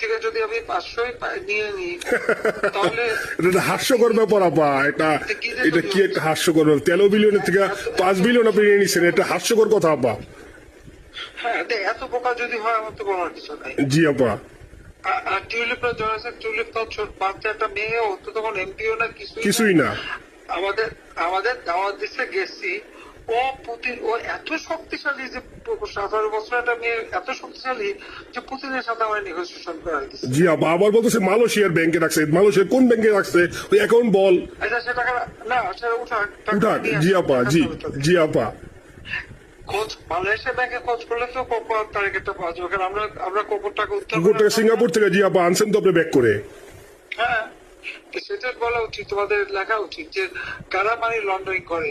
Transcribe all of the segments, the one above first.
থেকে যদি আমি পাঁচশোই নিয়ে নিই তাহলে এটা হাস্যকর ব্যাপার আপা। এটা এটা কি একটা হাস্যকর ব্যাপার? তেরো বিলিয়নের থেকে পাঁচ বিলিয়ন আপনি নিয়ে নিচ্ছেন এটা হাস্যকর কথা আপা। হ্যাঁ এত বোকা যদি হয় আমার তো বলার কিছু নাই। জি আপা। আর- আর টিউলিপটা জয়েছে টিউলিপ তো ছোট বাচ্চা একটা মেয়ে ও তো তখন এমপিও কিছুই না। কিছুই না। আমাদের আমাদের দাওয়াত দিচ্ছে গেছি ও পুতিন ও এত শক্তিশালী যে সতেরো বছর একটা মেয়ে এত শক্তিশালী যে পুতিনের সাথে আমার নেগোসিয়েশন করা দিচ্ছে জি আপা আবার বলতেছে মালয়েশিয়ার ব্যাংকে রাখছে। মালয়েশিয়ার কোন ব্যাংকে রাখছে? ওই অ্যাকাউন্ট বল। আচ্ছা সে টাকা না সেটা উঠাক টাকা উঠাক। জি আপা জি জি আপা। খোঁজ মালয়েশিয়া ব্যাংকে খোঁজ করলে তো কোপার তারিখটা পাওয়া যাবে। কারণ আমরা আমরা কোপর টাকা উত্তর থেকে সিঙ্গাপুর থেকে জি আপা আনছেন তো আপনি ব্যাক করে। হ্যাঁ সেটা বলা উচিত তোমাদের লেখা উচিত যে কারা মানি লন্ডারিং করে?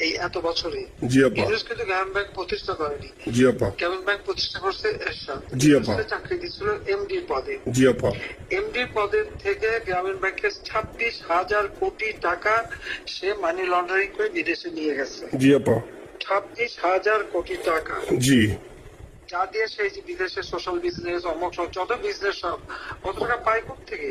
এই এত বছরে। জি আপা। ইউনুস কিন্তু গ্রামীণ ব্যাংক প্রতিষ্ঠা করেনি। জি আপা। গ্রামীণ ব্যাংক প্রতিষ্ঠা করছে এরশাদ। জি, আপা। চাকরি দিচ্ছিল এমডি পদে। জি আপা। এমডি পদের থেকে গ্রামীণ ব্যাংকের ছাব্বিশ হাজার কোটি টাকা সে মানি লন্ডারিং করে বিদেশে নিয়ে গেছে। জি আপা। ছাব্বিশ হাজার কোটি টাকা। জি। যা দিয়ে সেই বিদেশে সোশ্যাল বিজনেস অমক যত বিজনেস সব কত টাকা পায় থেকে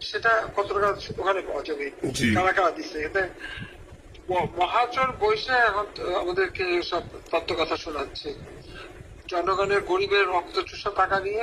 সেটা কতটা ওখানে পাওয়া যাবে? কারা কারা দিচ্ছে এতে? মহাজন বৈশে এখন আমাদেরকে সব তত্ত্ব কথা শোনাচ্ছে। জনগণের গরিবের রক্ত চুষা টাকা নিয়ে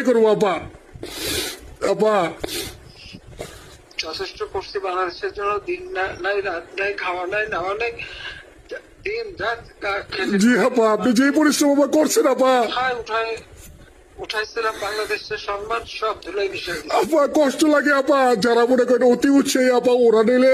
করব আপা। আপা। যথেষ্ট করছি বাংলাদেশের জন্য। দিন নাই রাত নাই খাওয়া নাই নাওয়া নাই। দিন রাত জি আপা আপনি যে পরিশ্রম আপা করছেন আপা। উঠায় উঠাইছিলাম বাংলাদেশের সম্মান সব ধুলাই বিষয় আপা কষ্ট লাগে আপা। যারা মনে করেন অতি উৎসাহী আপা ওরা নিলে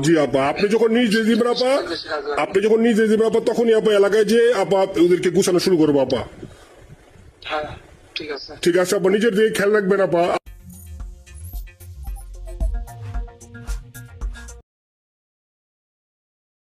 জি আপা। আপনি যখন নিজে দিবেন আপা আপনি যখন নিজে দিবেন আপা তখনই আপা এলাকায় যে আপা ওদেরকে গুছানো শুরু করব আপা। হ্যাঁ ঠিক আছে। ঠিক আছে আপা। নিজের দিকে খেয়াল রাখবেন আপা।